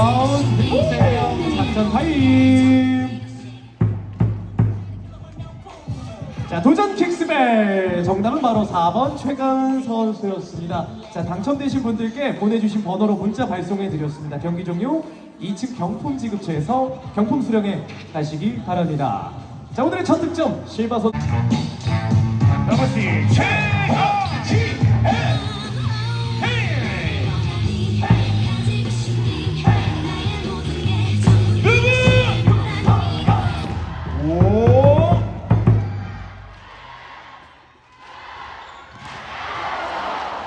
타임아웃 세명 작전 타임. 자 도전 킥스벨 정답은 바로 4번 최강은 선수였습니다. 자 당첨되신 분들께 보내주신 번호로 문자 발송해 드렸습니다. 경기 종료 2층 경품 지급처에서 경품 수령해 가시기 바랍니다. 자 오늘의 첫 득점 실바 선 다섯시 최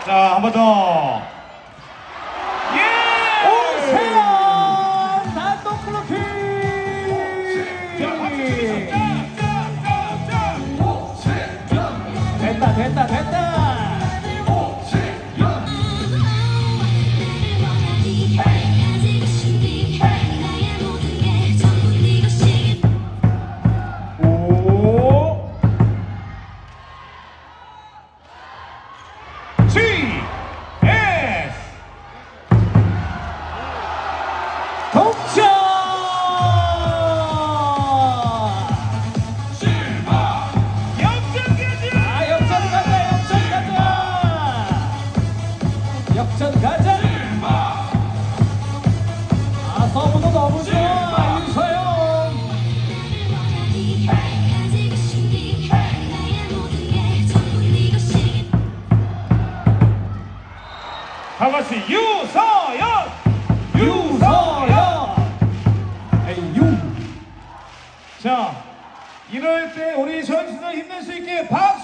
자, 한 번 더. 같이 유서연! 유서영 에이유. 자 이럴 때 우리 전신을 힘낼 수 있게 박수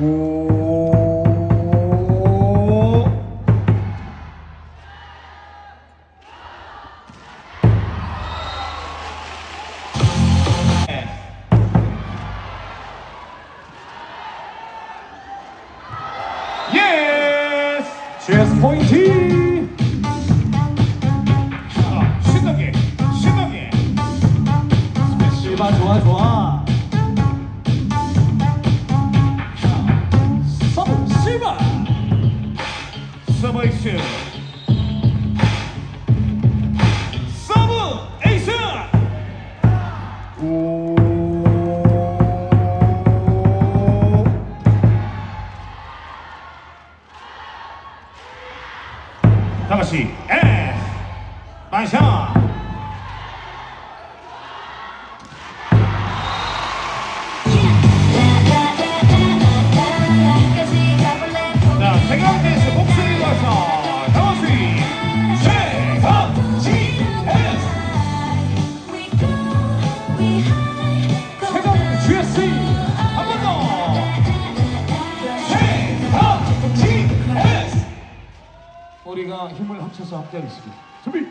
오. 예스 포인트 자, 신나게 신나게 실바 좋아 좋아 에이스 서브 에이스 오 다같이 S 마이샤 우리가 힘을 합쳐서 함께하겠습니다. 준비!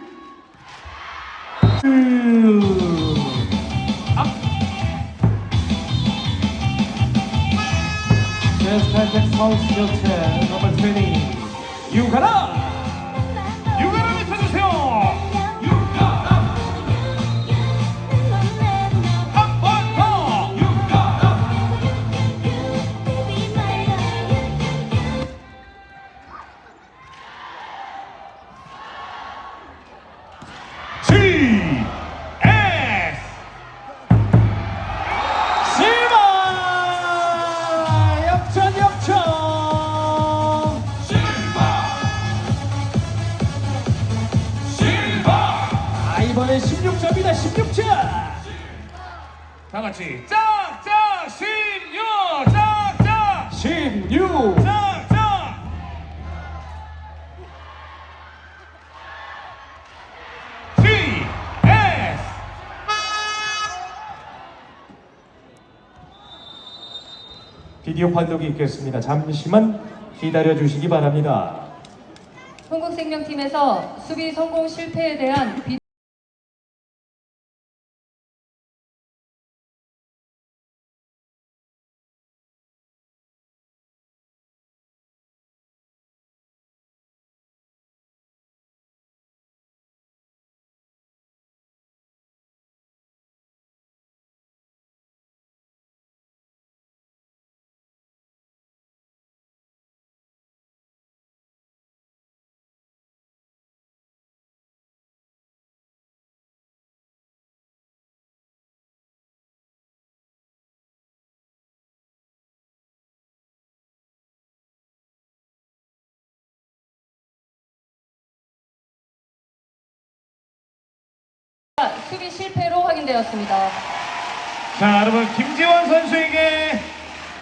칼텍 사우스 교체 넘버 20 유가라 유가라 다 같이 짝짝 신유 짝짝 16 짝짝 G S 비디오 판독이 있겠습니다. 잠시만 기다려 주시기 바랍니다. 흥국생명팀에서 수비 성공 실패에 대한 비... 수비 실패로 확인되었습니다. 자, 여러분 김지원 선수에게